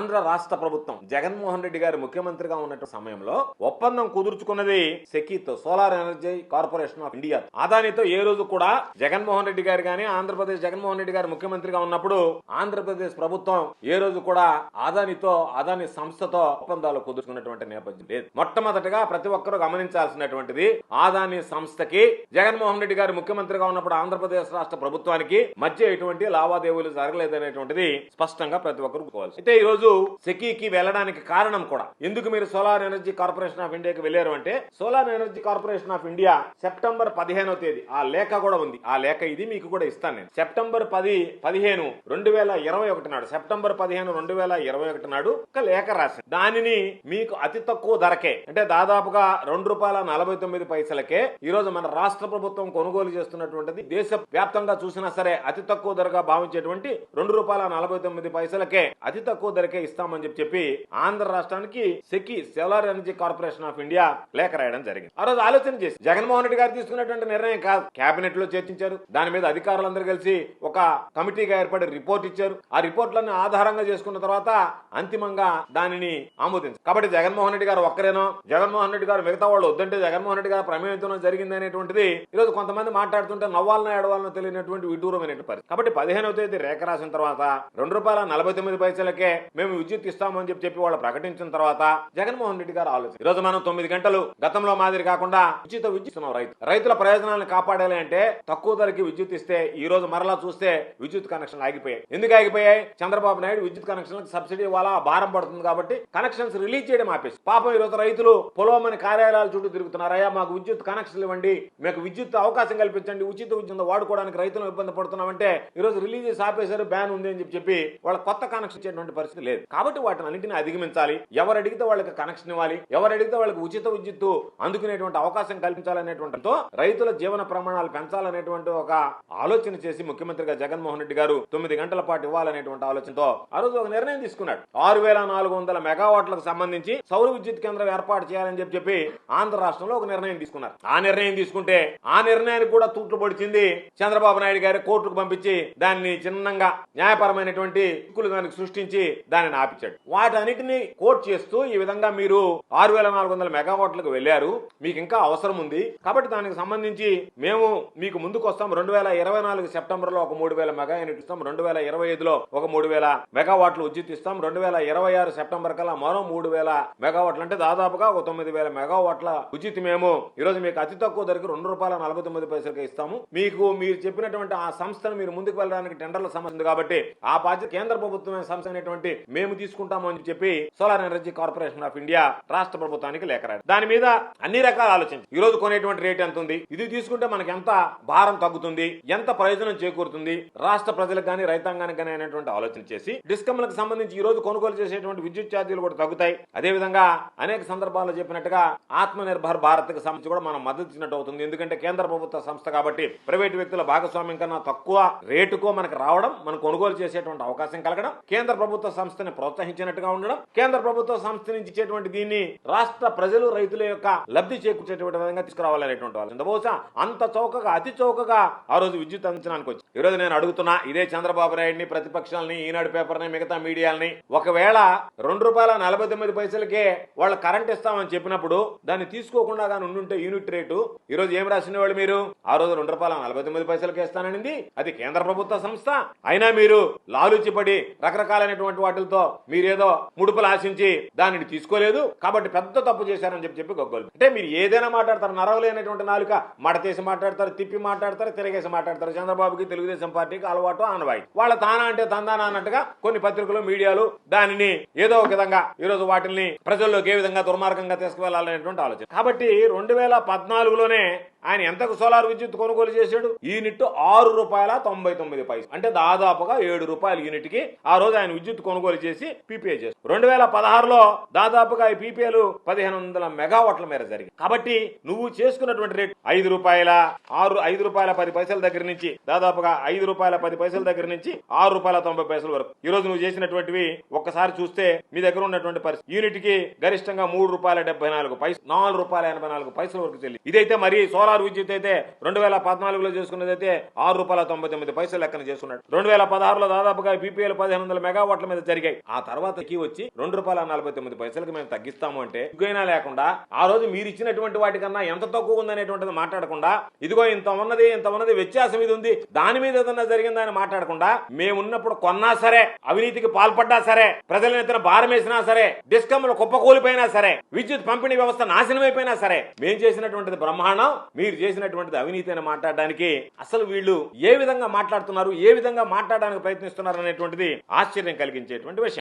ఆంధ్ర రాష్ట్ర ప్రభుత్వం జగన్మోహన్ రెడ్డి గారు ముఖ్యమంత్రిగా ఉన్నటువంటి సమయంలో ఒప్పందం కుదుర్చుకున్నది సెకీతో solar energy corporation of India అదానితో ఏ రోజు కూడా జగన్మోహన్ రెడ్డి గారు గాని ఆంధ్రప్రదేశ్ జగన్మోహన్ రెడ్డి గారు ముఖ్యమంత్రిగా ఉన్నప్పుడు ఆంధ్రప్రదేశ్ ప్రభుత్వం ఏ రోజు కూడా అదానితో అదాని సంస్థతో ఒప్పందాలు కుదుర్చుకున్నటువంటి నేపథ్యం లేదు. మొట్టమొదటిగా ప్రతి ఒక్కరూ గమనించాల్సినటువంటిది ఆదాని సంస్థకి జగన్మోహన్ రెడ్డి గారు ముఖ్యమంత్రిగా ఉన్నప్పుడు ఆంధ్రప్రదేశ్ రాష్ట్ర ప్రభుత్వానికి మధ్య ఎటువంటి లావాదేవీలు జరగలేదనేటువంటిది స్పష్టంగా ప్రతి ఒక్కరు అయితే ఈ రోజు సెకీకి వెళ్ళడానికి కారణం కూడా. ఎందుకు మీరు సోలార్ ఎనర్జీ కార్పొరేషన్ ఆఫ్ ఇండియాకి వెళ్ళారు అంటే solar energy corporation of India September పదిహేనో తేదీ ఆ లేఖ కూడా ఉంది. ఆ లేఖ ఇది మీకు కూడా ఇస్తాను నేను. సెప్టెంబర్ పది పదిహేను రెండు వేల ఇరవై ఒకటి నాడు సెప్టెంబర్ పదిహేను రెండు వేల ఇరవై ఒకటి నాడు ఒక లేఖ రాసింది దానిని మీకు అతి తక్కువ ధరకే అంటే దాదాపుగా రెండు రూపాయల నలభై తొమ్మిది పైసలకే ఈ రోజు మన రాష్ట్ర ప్రభుత్వం కొనుగోలు చేస్తున్నటువంటిది దేశ వ్యాప్తంగా చూసినా సరే అతి తక్కువ ధరగా భావించేటువంటి రెండు రూపాయల నలభై తొమ్మిది పైసలకే అతి తక్కువ ధరకే ఇస్తామని చెప్పి చెప్పి ఆంధ్ర రాష్ట్రానికి SECI solar energy corporation of India లేఖ రాయడం జరిగింది. ఆ రోజు ఆలోచన చేసి జగన్మోహన్ రెడ్డి గారు తీసుకున్నటువంటి నిర్ణయం కాదు. కేబినెట్లో చర్చించారు. దాని మీద అధికారులందరూ కలిసి ఒక కమిటీగా ఏర్పడి రిపోర్ట్ ఇచ్చారు. ఆ రిపోర్ట్లను ఆధారంగా చేసుకున్న తర్వాత అంతిమంగా దానిని ఆమోదించారు. కాబట్టి జగన్మోహన్ రెడ్డి గారు ఒక్కరేనో? జగన్మోహన్ రెడ్డి గారు మిగతా వాళ్ళు వద్దంటే జగన్మోహన్ రెడ్డి గారు ప్రమేయంతో జరిగింది అనేటువంటిది ఈ రోజు కొంతమంది మాట్లాడుతుంటే నవ్వాలనో ఏడవాలనో తెలియనటువంటి విడ్డూరమైనటువంటి పరిస్థితి. కాబట్టి పదిహేనవ తేదీ రేఖ రాసిన తర్వాత రెండు రూపాయల నలభై తొమ్మిది పైసలకే మేము విద్యుత్ ఇస్తామని చెప్పి చెప్పి వాళ్ళు ప్రకటించిన తర్వాత జగన్మోహన్ రెడ్డి గారు ఆలోచన. ఈ రోజు మనం తొమ్మిది గంటలు గతంలో మాదిరి కాకుండా ఉచిత విద్యుత్ రైతు. రైతుల ప్రయోజనాలను కాపాడాలి అంటే తక్కువ ధరకి విద్యుత్ ఇస్తే ఈ రోజు మరలా చూస్తే విద్యుత్ కనెక్షన్ ఆగిపోయాయి. ఎందుకు ఆగిపోయాయి? చంద్రబాబు నాయుడు విద్యుత్ కనెక్షన్లకు సబ్సిడీ వల్ల భారం పడుతుంది కాబట్టి కనెక్షన్స్ రిలీజ్ చేయడం ఆపేసి. పాపం ఈ రోజు రైతులు పొలవమని కార్యాలయాల చుట్టూ తిరుగుతున్నారయ్యా మాకు విద్యుత్ కనెక్షన్లు ఇవ్వండి. మీకు విద్యుత్ అవకాశం కల్పించండి. ఉచిత విద్యుత్ వాడుకోవడానికి రైతులు ఇబ్బంది పడుతున్నామంటే ఈరోజు రోజు రిలీజ్ చేసి ఆపేశారు. బ్యాన్ ఉంది అని చెప్పి చెప్పి వాళ్ళ కొత్త కనెక్షన్ ఇచ్చేటువంటి పరిస్థితి లేదు. కాబట్టి వాటిని అన్నింటినీ అధిగమించాలి. ఎవరు అడిగితే వాళ్ళకి కనెక్షన్ ఇవ్వాలి. ఎవరు అడిగితే వాళ్ళకి ఉచిత విద్యుత్తు అందుకునేటువంటి అవకాశం కల్పించాలనేటువంటితో రైతుల జీవన ప్రమాణాలు పెంచాలనేటువంటి ఒక ఆలోచన చేసి ముఖ్యమంత్రిగా జగన్మోహన్ రెడ్డి గారు తొమ్మిది గంటల పాటు ఇవ్వాలనేటువంటి ఆలోచనతో ఆ రోజు ఒక నిర్ణయం తీసుకున్నాడు. ఆరు వేల నాలుగు వందల మెగావాట్లకు సంబంధించి సౌర విద్యుత్ కేంద్రం ఏర్పాటు చేయాలని చెప్పి చెప్పి ఆంధ్ర రాష్ట్రంలో ఒక నిర్ణయం తీసుకున్నారు. ఆ నిర్ణయం తీసుకుంటే ఆ నిర్ణయానికి కూడా తూట్లు పొడిచింది చంద్రబాబు నాయుడు గారి కోర్టుకు పంపించి దాన్ని చిన్నంగా న్యాయపరమైనటువంటి దానికి సృష్టించి దాన్ని ఆపించాడు. వాటన్నిటిని కోట్ చేస్తూ ఈ విధంగా మీరు ఆరు వేల నాలుగు వందల మెగావాట్లకు వెళ్ళారు. మీకు ఇంకా అవసరం ఉంది. కాబట్టి దానికి సంబంధించి మేము మీకు ముందుకు వస్తాం. రెండు వేల ఇరవై నాలుగు సెప్టెంబర్లో ఒక మూడు వేల మెగా యూనిట్ ఇస్తాం. రెండు వేల ఇరవై ఐదులో ఒక మూడు వేల మెగావాట్లు విద్యుత్ ఇస్తాం. రెండు వేల ఇరవై ఆరు సెప్టెంబర్ కల్లా మరో మూడు వేల మెగావాట్లు అంటే దాదాపుగా ఒక తొమ్మిది వేల మెగావాట్ల ఉచిత మేము ఈరోజు మీకు అతి తక్కువ ధరకు రెండు రూపాయల నలభై తొమ్మిది పైసలకి ఇస్తాము. మీకు మీరు చెప్పినటువంటి ఆ సంస్థను మీరు ముందుకు వెళ్ళడానికి టెండర్ల సమస్య ఉంది కాబట్టి ఆ బాధ్యత కేంద్ర ప్రభుత్వమైన సంస్థ అనేటువంటి మేము తీసుకుంటాము అని చెప్పి solar energy corporation of India రాష్ట్ర ప్రభుత్వానికి లేఖ రాడు దాని మీద అన్ని రకాల ఆలోచన ఈ రోజు కొనేటువంటి రేట్ ఎంత ఉంది? ఇది తీసుకుంటే మనకి ఎంత భారం తగ్గుతుంది? ఎంత ప్రయోజనం చేకూరుతుంది? రాష్ట్ర ప్రజలకు కానీ రైతాంగానికి కానీ అనేటువంటి ఆలోచన చేసి డిస్కమ్లకు సంబంధించి ఈ రోజు కొనుగోలు చేసేటువంటి విద్యుత్ ఛార్జీలు కూడా తగ్గుతాయి. అదే విధంగా అనేక సందర్భాల్లో చెప్పినట్టుగా ఆత్మ నిర్భర్ భారత్కి సంబంధించి కూడా మనం మద్దతు ఇచ్చినట్టు అవుతుంది. ఎందుకంటే కేంద్ర ప్రభుత్వ సంస్థ కాబట్టి ప్రైవేట్ వ్యక్తుల భాగస్వామ్యం కన్నా తక్కువ రేటుకో మనకు రావడం మనం కొనుగోలు చేసేటువంటి అవకాశం కలగడం కేంద్ర ప్రభుత్వ సంస్థ సంస్థని ప్రోత్సహించినట్టుగా ఉండడం కేంద్ర ప్రభుత్వ సంస్థ నుంచి ఇచ్చేటువంటి దీన్ని రాష్ట్ర ప్రజలు రైతుల యొక్క లబ్ధి చేకూర్చేటువంటి విధంగా తీసుకురావాలనేటువంటి వాళ్ళు. బహుశా అంత చౌకగా అతి చౌకగా ఆ రోజు విద్యుత్ అందించడానికి వచ్చి ఈ రోజు నేను అడుగుతున్నా ఇదే చంద్రబాబు నాయుడిని ప్రతిపక్షాలని ఈనాడు పేపర్ని మిగతా మీడియాలని ఒకవేళ రెండు రూపాయల నలభై తొమ్మిది పైసలకే వాళ్ళు కరెంట్ ఇస్తామని చెప్పినప్పుడు దాన్ని తీసుకోకుండా కానీ ఉండుంటే యూనిట్ రేటు ఈ రోజు ఏం రాసిన వాళ్ళు మీరు? ఆ రోజు రెండు రూపాయల నలభై తొమ్మిది పైసలకి ఇస్తాననింది. అది కేంద్ర ప్రభుత్వ సంస్థ. అయినా మీరు లాలుచిపడి రకరకాలైనటువంటి వాటితో మీరేదో ముడుపులు ఆశించి దానిని తీసుకోలేదు. కాబట్టి పెద్ద తప్పు చేశారని చెప్పి చెప్పి గొగ్గోలు. అంటే మీరు ఏదైనా మాట్లాడతారు నరవలేనటువంటి నాలుక మడతేసి మాట్లాడతారు తిప్పి మాట్లాడతారు తిరగేసి మాట్లాడతారు. చంద్రబాబుకి తెలుగుదేశం పార్టీకి అలవాటు ఆనవాయి వాళ్ళ తానా అంటే తందానా అన్నట్టుగా కొన్ని పత్రికలు మీడియాలు దానిని ఏదో ఒక విధంగా ఈ రోజు వాటిని ప్రజల్లోకి ఏ విధంగా దుర్మార్గంగా తీసుకువెళ్ళాలనేటువంటి ఆలోచన. కాబట్టి రెండు వేల పద్నాలుగులోనే ఆయన ఎంతకు సోలార్ విద్యుత్ కొనుగోలు చేశాడు? యూనిట్ ఆరు రూపాయల తొంభై తొమ్మిది పైసలు అంటే దాదాపుగా ఏడు రూపాయల యూనిట్కి ఆ రోజు ఆయన విద్యుత్ కొనుగోలు చేసి పీపీఏ చేశారు రెండు వేల పదహారులో దాదాపుగా ఈ పీపీఏలు పదిహేను వందల మెగావాట్ల మేర జరిగింది కాబట్టి నువ్వు చేసుకున్నటువంటి రేట్ ఐదు రూపాయల ఆరు ఐదు రూపాయల పది పైసల దగ్గర నుంచి దాదాపుగా ఐదు రూపాయల పది పైసల దగ్గర నుంచి ఆరు రూపాయల తొంభై పైసల వరకు. ఈ రోజు నువ్వు చేసినటువంటివి ఒక్కసారి చూస్తే మీ దగ్గర ఉన్నటువంటి పరిస్థితి. యూనిట్కి గరిష్టంగా మూడు రూపాయల డెబ్బై నాలుగు పైసలు నాలుగు రూపాయల ఎనభై నాలుగు పైసల వరకు చెల్లి ఇదైతే మరి సోలార్ విద్యుత్ అయితే రెండు వేల పద్నాలుగులో చేసుకున్నది అయితే ఆరు రూపాయల తొంభై తొమ్మిది పైసలు లెక్కన చేసుకున్నాడు. రెండు వేల పదహారులో దాదాపుగా బీపీఎల్ పదిహేను వందల మెగావాట్ల మీద జరిగాయి. తగ్గాయి ఆ తర్వాత ఎక్కి వచ్చి రెండు రూపాయల నలభై తొమ్మిది పైసలకి మేము తగ్గిస్తాము అంటే ఇంకైనా లేకుండా ఆ రోజు మీరు ఇచ్చినటువంటి వాటికన్నా ఎంత తక్కువ ఉందనేటువంటిది మాట్లాడకుండా ఇదిగో ఇంత ఉన్నది ఇంత ఉన్నది వ్యత్యాసం ఇది ఉంది దాని మీద ఏదన్నా జరిగిందని మాట్లాడకుండా మేమున్నప్పుడు కొన్నా సరే అవినీతికి పాల్పడ్డా సరే ప్రజల నెత్తిన భారం వేసినా సరే డిస్కమ్లు కుప్పకూలిపోయినా సరే విద్యుత్ పంపిణీ వ్యవస్థ నాశనం అయిపోయినా సరే మేము చేసినటువంటిది బ్రహ్మాండం మీరు చేసినటువంటిది అవినీతి అని మాట్లాడడానికి అసలు వీళ్ళు ఏ విధంగా మాట్లాడుతున్నారు ఏ విధంగా మాట్లాడడానికి ప్రయత్నిస్తున్నారు అనేటువంటిది ఆశ్చర్యం కలిగించేటువంటి statement to a